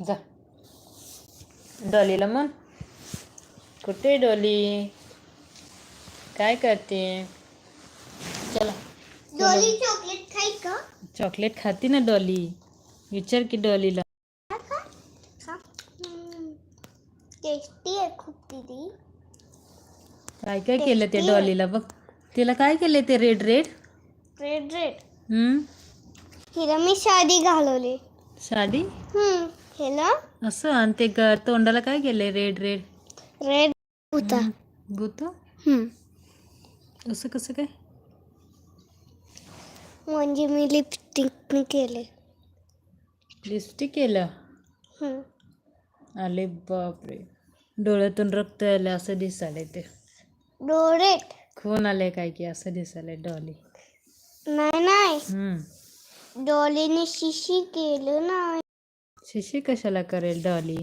जा. डॉलीला म्हण. कुठे डॉली? काय करते? चला. डॉली चॉकलेट खाई का? चॉकलेट खाते ना डॉली. विचार की डॉलीला. टेस्टी आहे खूप दीदी. काय काय केलं त्या डॉलीला बघ. तिला काय केलं ते रेड रेड रेड रेड हम्म. हिला मी साडी घालवली. साडी? हम्म. हिला असं? आणि ते ग तोंडाला काय केलंय? रेड रेड रेड होता गुत हम्म. असं कसं काय? म्हणजे मी लिपस्टिक केले लिपस्टिक केलं? हम्म. आले बापरे. डोळ्यातून रक्त आलं असं दिसायलंय ते. डोरेट खून आले काय की असं दिसायलंय डॉली. नाही नाही. हम्म. डॉलीने शिशी केलं ना शिशी कशाला करेल डॉली?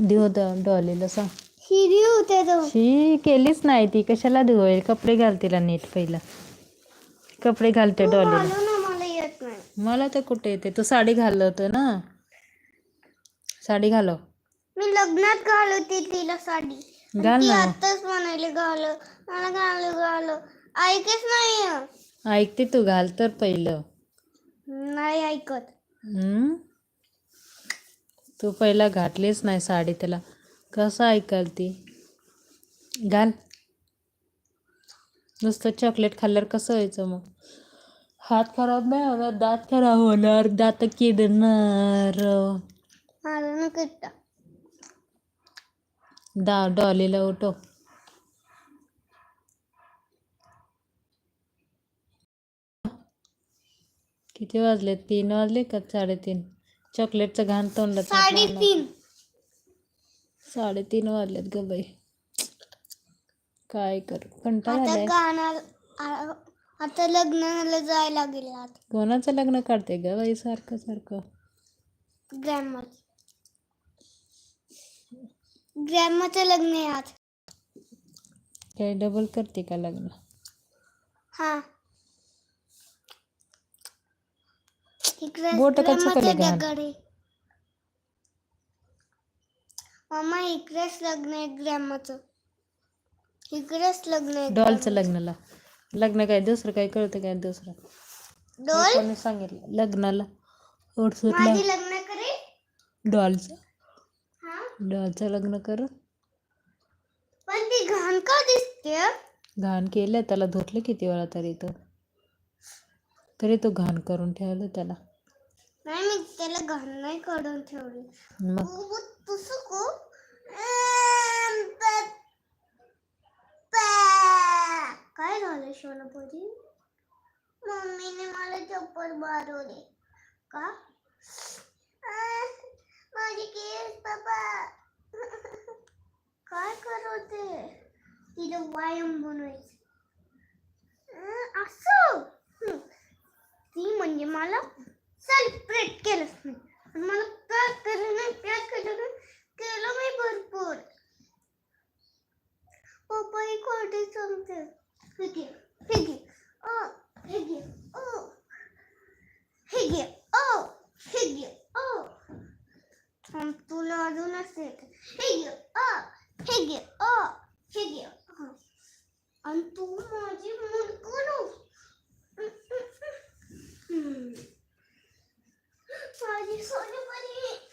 देऊ डॉलीला सांग. शी केलीच नाही ती. कशाला धुवेल कपडे घाल तिला नीट पहिला. कपडे घालते डॉलीला घालू ना मला येत नाही मला तर कुठे येते? तू साडी होतं ना. साडी घालव. मी लग्नात घालवते तिला साडी. घाल आताच म्हणाले घाल मला घाल घाल ऐकच नाही ऐकते तू घाल तर पहिलं. नाही ऐकत. हम्म? तू पहिला घातलीच नाही साडी त्याला. कसं ऐकाल ती? घाल नुसतं चॉकलेट खाल्ल्यावर कसं व्हायचं मग? हात खराब नाही होणार दात खराब होणार दात किडणार. मला न करता दा डॉलीला उठव. किती वाजले तीन वाजले का साडेतीन? चॉकलेटचं घाण तोंडात साडेतीन. साडेतीन वाजलेत ग बाई. काय करू? कंटाळा आता लग्नाला जायला लागेल कोणाचं लग्न काढते ग बाई सारखं सारखं? ग्रॅमर. ग्रॅमरचं लग्न आहे आज. काय डबल करते का लग्न? हा. बोटं का ग्रॅमरचं चुकले घाण? दगड आहे मम्मा इकडेच लग्न आहे ग्रॅमरचं इकडेच लग्न आहे डॉलचं लग्नाला. लग्न काय दुसरं काय कळतं काय दुसरं? डॉल? कोणी सांगितलं? लग्नाला. माझी लग्न करेल डॉलचं. हा? डॉलचं लग्न कर पण ती घाण का दिसते? घाण केलं त्याला धुतलं किती वेळा तरी तो. तरी तो घाण करून ठेवलं त्याला. त्याला घाण नाही काढून ठेवली. मग? पुसू काय झालं सोनापुरी? मम्मीने मला चप्पल मारवले. का? माझी केस बाबा काय करत तिला व्यायाम बनवायचं. असं. ती म्हणजे मला सेलिब्रेट केलंच नाही मला काय केलं नाही पॅक केलं केलं मी भरपूर. पप्पा ही खोटे सांगते. हे घे हे घे. ओ हे घे. ओ हे घे. ओ हे घे. ओ. तुला अजूनच येते. हे घे. ओ हे घे. ओ हे घे. ओ. आणि तू माझी मुलगुरू हम्म. माझी सोनेपरी माझी सोन